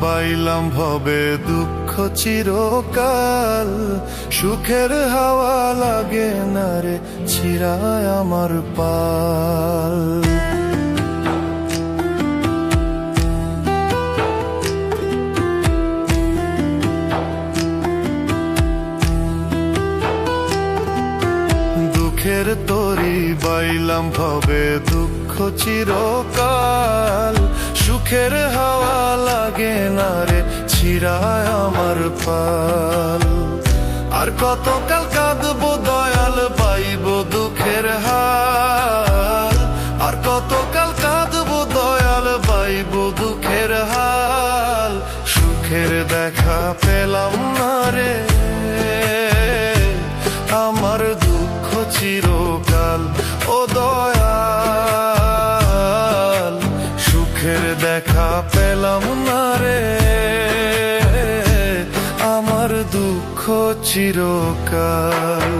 বাইলাম ভবে দুঃখ চিরকাল। সুখের হাওয়া লাগে না রে, ছিড়ায় আমার পাল। দুঃখের তরি বাইলাম ভবে দুঃখ চিরকাল। চোখের হাওয়া লাগে না রে, ছিড়ায় আমার পাল। আর কতকাল কাঁদবো দয়াল, পাইব দুঃখের হাল। আর কতকাল কাঁদবো দয়াল, পাইব দুঃখের হাল। সুখের দেখা পেলাম না রে, আমার দুঃখ চির পারলাম আমার দুঃখ চিরকাল।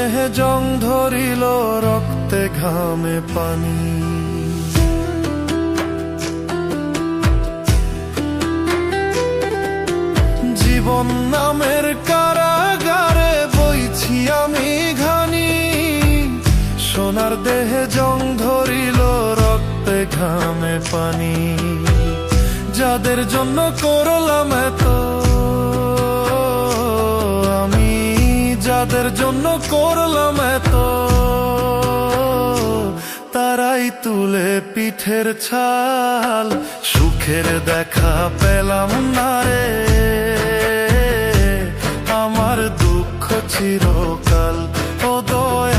দেহে জং ধরিল রক্তে ঘামে পানি। জীবন নামের কারাগারে বইছি আমি ঘানি। সোনার দেহে জং ধরিল রক্তে ঘামে পানি। যাদের জন্য করলাম এত যাদের জন্য করলাম এত। তারাই তুলে পিঠের ছাল, সুখের দেখা পেলাম না রে। আমার দুঃখ চিরকাল ও দয়াল,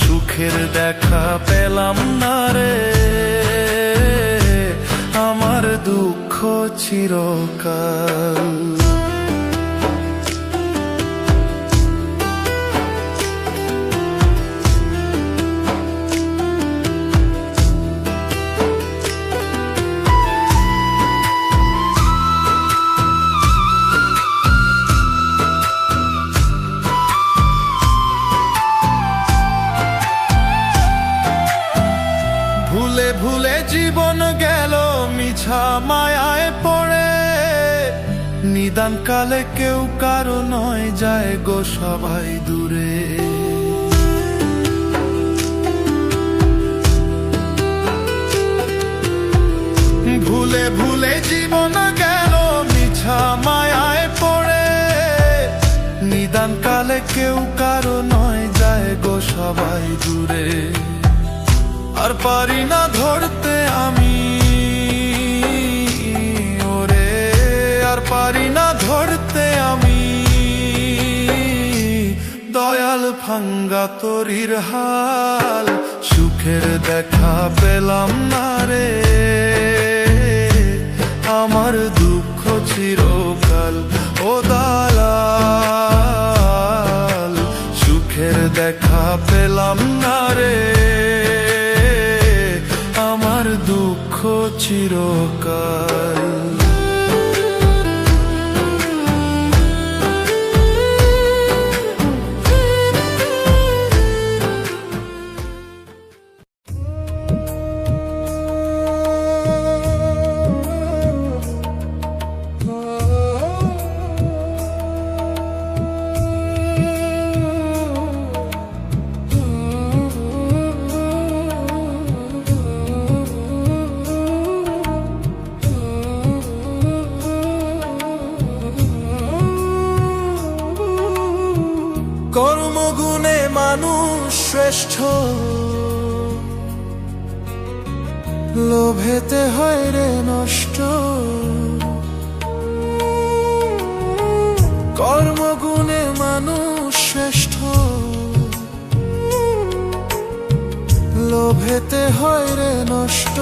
সুখের দেখা পেলাম না রে। আমার দুঃখ চিরকাল। নিদান কালে কেউ কারও নয় যায় গো সবাই দূরে। ভুলে ভুলে জীবন গেল মিছা মায়ায় পড়ে। নিদান কালে কেউ কারও নয় যায় গো সবাই দূরে। আর পারি না ধরতে আমি ভাঙ্গা তরির হাল, সুখের দেখা পেলাম না রে। আমার দুঃখ চিরকাল ও দালাল, সুখের দেখা পেলাম না রে। আমার দুঃখ চিরকাল। লোভেতে হয় রে নষ্ট।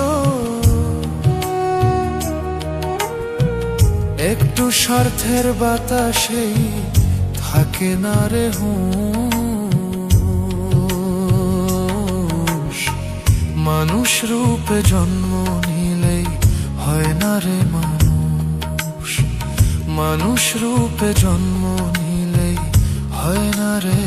একটু স্বার্থের বাতাসেই থাকে না রে মানুষ রূপে জন্ম নিলেই হয় না রে মানুষ। মানুষ রূপে জন্ম নিলেই হয় না রে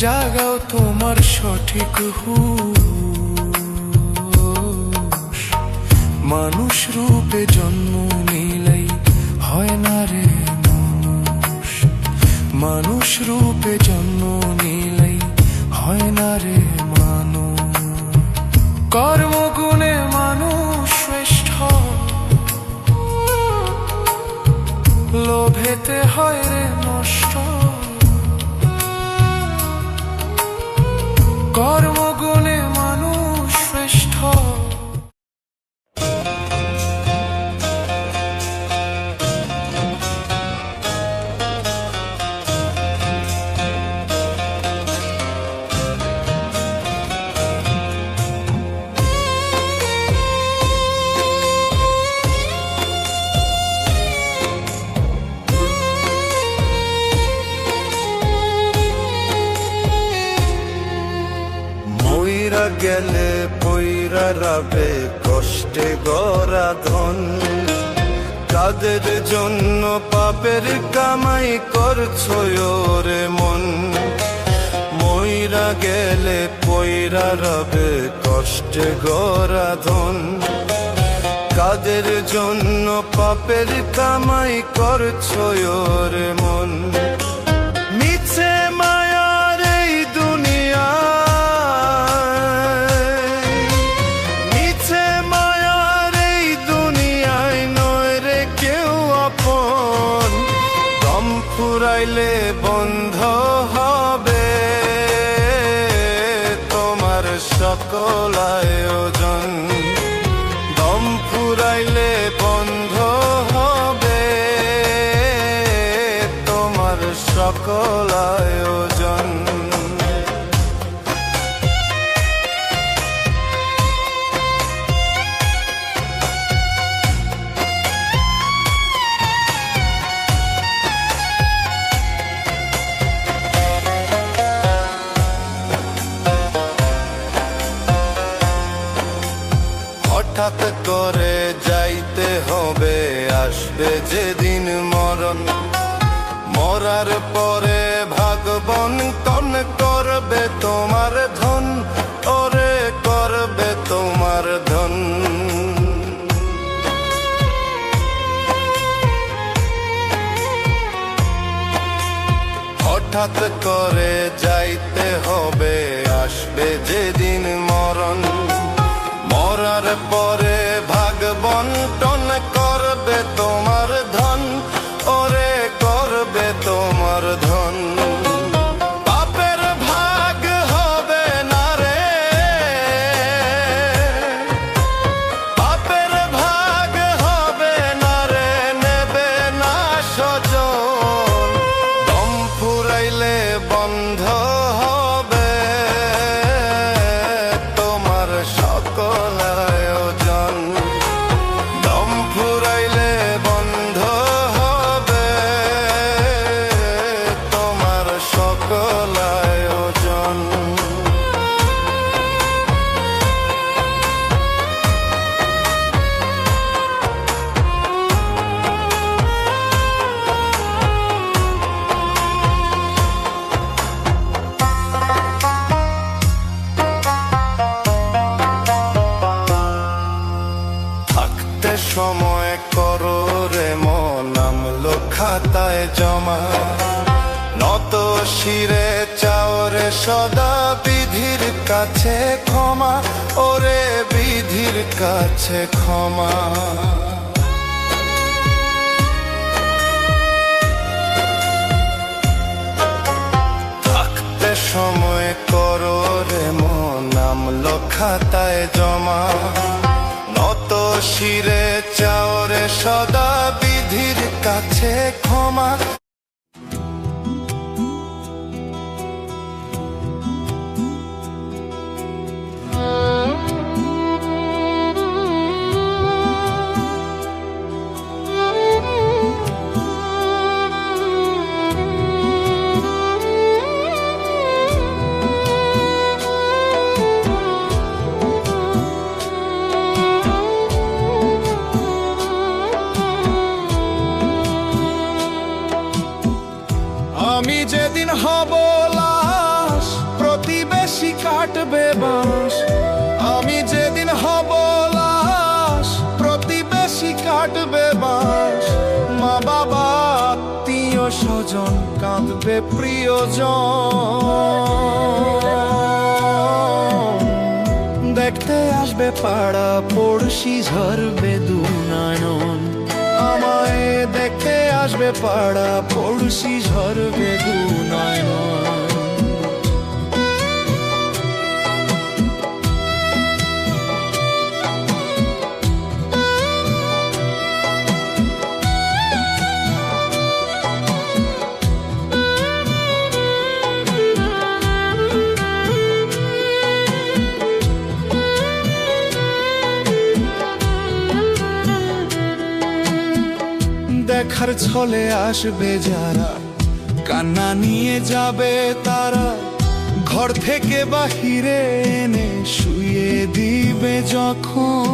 জাগাও তোমার সঠিক হুশ। মানুষ রূপে জন্ম নিলেই হয় না রে মানুষ। মানুষ রূপে জন্ম নিলেই হয় না রে মানুষ। কর্মগুণে মানুষ শ্রেষ্ঠ। লোভেতে হয় রে নষ্ট। কর্মগুণে কষ্টে গড়া ধন কাদের জন্য পাপের কামাই করছ রে মন। ময়রা গেলে পয়রা রবে কষ্টে গড়া ধন। কাদের জন্য পাপের কামাই করছ রে মন। হঠাৎ করে যাইতে হবে, আসবে যেদিন মরণ। মরার পরে ভাগবন কন করবে তোমার ধন, ওরে করবে তোমার ধন। হঠাৎ করে খাতায় জমা। নত শিরে চাওরে সদা বিধির কাছে ক্ষমা, ওরে বিধির কাছে ক্ষমা। থাকতে সময় করো রে মন নামলো খাতায় জমা। নত শিরে চাওরে সদা বিধির কাছে ক্ষমা কাঁদবে প্রিয়জন। দেখতে আসবে পাড়া পড়শি ঝরবে দু নয়ন। আমায় দেখতে আসবে পাড়া পড়শি ঝরবে ছলে আসবে যারা, কান্না নিয়ে যাবে তারা। ঘর থেকে বাহিরে এনে শুয়ে দিবে যখন।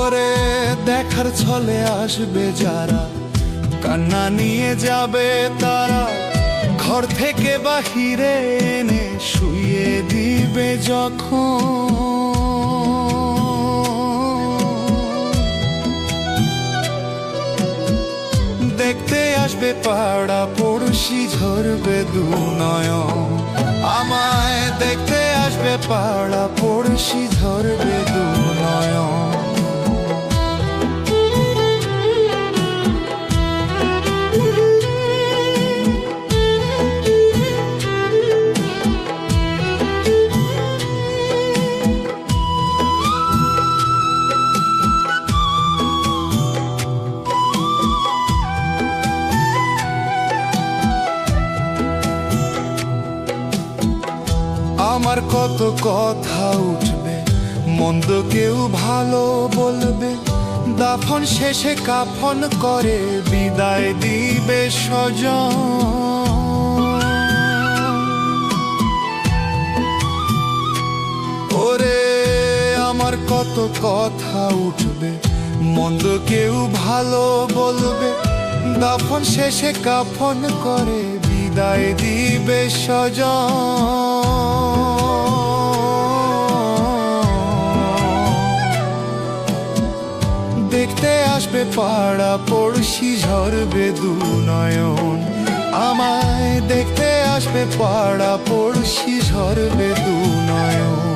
ওরে, দেখার ছলে আসবে যারা, কান্না নিয়ে যাবে তারা। ঘর থেকে বাহিরে এনে শুয়ে দিবে যখন। পাড়া পড়শি ঝরবে দু নয় আমায় দেখতে আসবে পাড়া পড়শি ঝরবে কত কথা উঠবে, মন্দ কেউ ভালো বলবে। দাফন শেষে কাফন করে, বিদায় দিবে স্বজন। ওরে, আমার কত কথা উঠবে, মন্দ কেউ ভালো বলবে। দাফন শেষে কাফন করে, বিদায় দিবে স্বজন। দেখতে আসবে পাড়া পড়শি ঝরবে দু নয়ন। আমায় দেখতে আসবে পাড়া পড়শি ঝরবে দু নয়ন।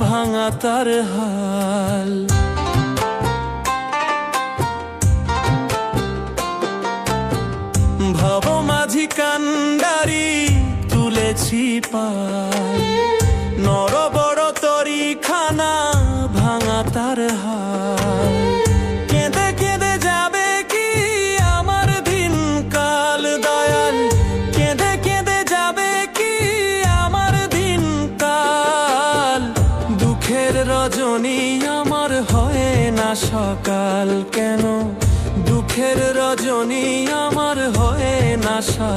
ভাঙা তার হাল। ভাব মাঝি কান্ডারি তুলেছি পা আশা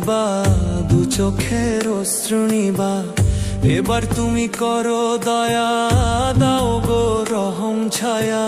বা দু চোখের অশ্রুণী এবার তুমি করো দয়া দাও গো রহম ছায়া।